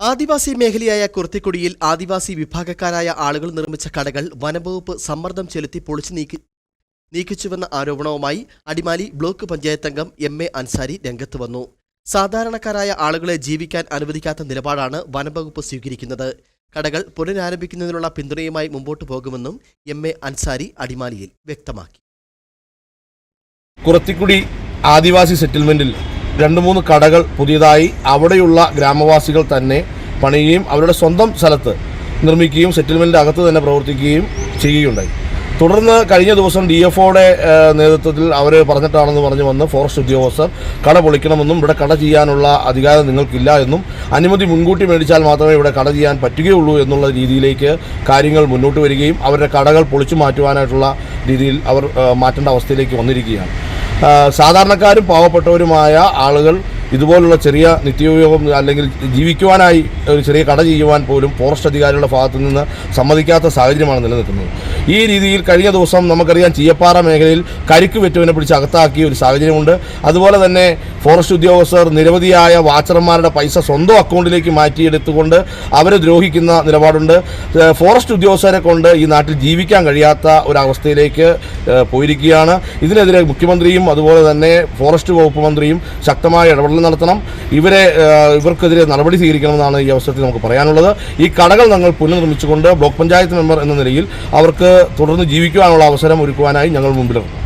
ആദിവാസി മേഖലയായ കുർത്തിക്കുടിയിൽ ആദിവാസി വിഭാഗക്കാരായ ആളുകൾ നിർമ്മിച്ച കടകൾ വനംവകുപ്പ് സമ്മർദ്ദം ചെലുത്തി പൊളിച്ചു നീക്കി നീക്കിച്ചുവെന്ന ആരോപണവുമായി അടിമാലി ബ്ലോക്ക് പഞ്ചായത്ത് അംഗം എം എ അൻസാരി രംഗത്ത് വന്നു. സാധാരണക്കാരായ ആളുകളെ ജീവിക്കാൻ അനുവദിക്കാത്ത നിലപാടാണ് വനംവകുപ്പ് സ്വീകരിക്കുന്നത്. കടകൾ പുനരാരംഭിക്കുന്നതിനുള്ള പിന്തുണയുമായി മുമ്പോട്ടു പോകുമെന്നും എം എ അൻസാരി അടിമാലിയിൽ വ്യക്തമാക്കി. കുറത്തിക്കുടി ആദിവാസി സെറ്റിൽമെന്റിൽ രണ്ട് മൂന്ന് കടകൾ പുതിയതായി അവിടെയുള്ള ഗ്രാമവാസികൾ തന്നെ പണിയുകയും അവരുടെ സ്വന്തം സ്ഥലത്ത് നിർമ്മിക്കുകയും സെറ്റിൽമെന്റ് അകത്ത് തന്നെ പ്രവർത്തിക്കുകയും ചെയ്യുകയുണ്ടായി. തുടർന്ന് കഴിഞ്ഞ ദിവസം ഡി എഫ് ഒയുടെ നേതൃത്വത്തിൽ അവർ പറഞ്ഞിട്ടാണെന്ന് പറഞ്ഞ് വന്ന് ഫോറസ്റ്റ് ഉദ്യോഗസ്ഥർ കട പൊളിക്കണമെന്നും ഇവിടെ കട ചെയ്യാനുള്ള അധികാരം നിങ്ങൾക്കില്ല എന്നും അനുമതി മുൻകൂട്ടി മേടിച്ചാൽ മാത്രമേ ഇവിടെ കട ചെയ്യാൻ പറ്റുകയുള്ളൂ എന്നുള്ള രീതിയിലേക്ക് കാര്യങ്ങൾ മുന്നോട്ട് വരികയും അവരുടെ കടകൾ പൊളിച്ചു മാറ്റുവാനായിട്ടുള്ള രീതിയിൽ അവർ മാറ്റേണ്ട അവസ്ഥയിലേക്ക് വന്നിരിക്കുകയാണ്. സാധാരണക്കാരും പാവപ്പെട്ടവരുമായ ആളുകൾ ഇതുപോലുള്ള ചെറിയ നിത്യോപയോഗം അല്ലെങ്കിൽ ജീവിക്കുവാനായി ഒരു ചെറിയ കട ചെയ്യുവാൻ പോലും ഫോറസ്റ്റ് അധികാരികളുടെ ഭാഗത്തു നിന്ന് സമ്മതിക്കാത്ത സാഹചര്യമാണ് നിലനിൽക്കുന്നത്. ഈ രീതിയിൽ കഴിഞ്ഞ ദിവസം നമുക്കറിയാം ചീയപ്പാറ മേഖലയിൽ കരിക്ക് വെറ്റുവിനെ പിടിച്ച് അകത്താക്കിയ ഒരു സാഹചര്യമുണ്ട്. അതുപോലെ തന്നെ ഫോറസ്റ്റ് ഉദ്യോഗസ്ഥർ നിരവധിയായ വാച്ചർമാരുടെ പൈസ സ്വന്തം അക്കൗണ്ടിലേക്ക് മാറ്റിയെടുത്തുകൊണ്ട് അവരെ ദ്രോഹിക്കുന്ന നിലപാടുണ്ട്. ഫോറസ്റ്റ് ഉദ്യോഗസ്ഥരെ കൊണ്ട് ഈ നാട്ടിൽ ജീവിക്കാൻ കഴിയാത്ത ഒരവസ്ഥയിലേക്ക് പോയിരിക്കുകയാണ്. ഇതിനെതിരെ മുഖ്യമന്ത്രിയും അതുപോലെ തന്നെ ഫോറസ്റ്റ് വകുപ്പ് മന്ത്രിയും ശക്തമായ ഇടപെടൽ നടത്തണം. ഇവരെ ഇവർക്കെതിരെ നടപടി സ്വീകരിക്കണമെന്നാണ് ഈ അവസരത്തിൽ നമുക്ക് പറയാനുള്ളത്. ഈ കടകൾ ഞങ്ങൾ പുനർനിർമ്മിച്ചുകൊണ്ട് ബ്ലോക്ക് പഞ്ചായത്ത് മെമ്പർ എന്ന നിലയിൽ അവർക്ക് തുടർന്ന് ജീവിക്കുവാനുള്ള അവസരം ഒരുക്കുവാനായി ഞങ്ങൾ മുമ്പിലിറങ്ങും.